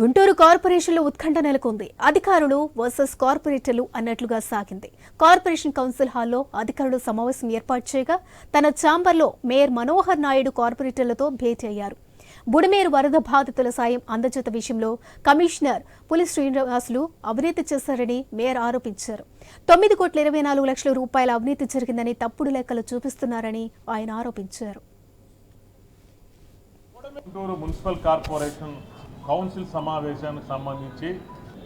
గుంటూరు కార్పొరేషన్లో ఉత్కంఠ నెలకొంది. అధికారులు వర్సెస్ కార్పొరేటర్లు అన్నట్లుగా సాగింది. కార్పొరేషన్ కౌన్సిల్ హాల్లో అధికారులు సమావేశం ఏర్పాటు చేయగా తన ఛాంబర్లో మేయర్ మనోహర్ నాయుడు కార్పొరేటర్లతో భేటీ అయ్యారు. బుడమేరు వరద బాధితుల సాయం అందజేత విషయంలో కమిషనర్ పులి శ్రీనివాసులు అవినీతి చేశారని మేయర్ ఆరోపించారు. తొమ్మిది కోట్ల ఇరవై నాలుగు లక్షల రూపాయల అవినీతి జరిగిందని తప్పుడు లెక్కలు చూపిస్తున్నారని ఆయన ఆరోపించారు. గుంటూరు మున్సిపల్ కార్పొరేషన్ కౌన్సిల్ సమావేశానికి సంబంధించి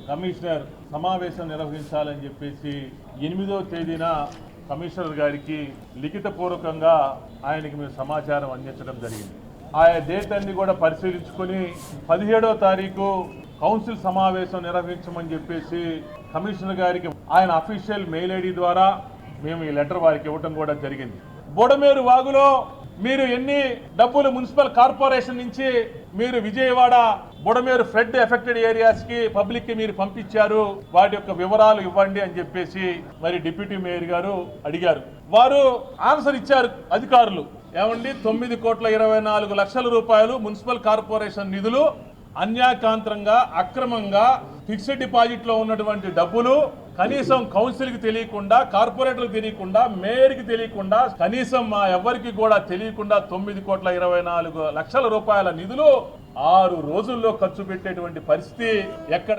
కమిషనర్ సమావేశం నిర్వహించాలని చెప్పేసి ఎనిమిదో తేదీన కమిషనర్ గారికి లిఖితపూర్వకంగా ఆయనకి మేము సమాచారం అందించడం జరిగింది. ఆయా డేట్ అన్ని కూడా పరిశీలించుకొని పదిహేడో తారీఖు కౌన్సిల్ సమావేశం నిర్వహించమని చెప్పేసి కమిషనర్ గారికి ఆయన అఫీషియల్ మెయిల్ ఐడి ద్వారా మేము ఈ లెటర్ వారికి ఇవ్వటం కూడా జరిగింది. బుడమేరు వాగులో మీరు ఎన్ని డబ్బులు మున్సిపల్ కార్పొరేషన్ నుంచి మీరు విజయవాడ బుడమేరు ఫ్లడ్ ఎఫెక్టెడ్ ఏరియాస్కి పబ్లిక్కి మీరు పంపించారు? వాటి యొక్క వివరాలు ఇవ్వండి అని చెప్పేసి మరి డిప్యూటీ మేయర్ గారు అడిగారు. వారు ఆన్సర్ ఇచ్చారు అధికారులు. ఏమండి? తొమ్మిది కోట్ల ఇరవై నాలుగు లక్షల రూపాయలు మున్సిపల్ కార్పొరేషన్ నిధులు అన్యాకాంతరంగా అక్రమంగా ఫిక్స్డ్ డిపాజిట్లో ఉన్నటువంటి డబ్బులు కనీసం కౌన్సిల్కి తెలియకుండా కార్పొరేటర్లకు తెలియకుండా మేయర్కి తెలియకుండా కనీసం మా ఎవరికి కూడా తెలియకుండా తొమ్మిది కోట్ల ఇరవై నాలుగు లక్షల రూపాయల నిధులు ఆరు రోజుల్లో ఖర్చు పెట్టేటువంటి పరిస్థితి ఎక్కడ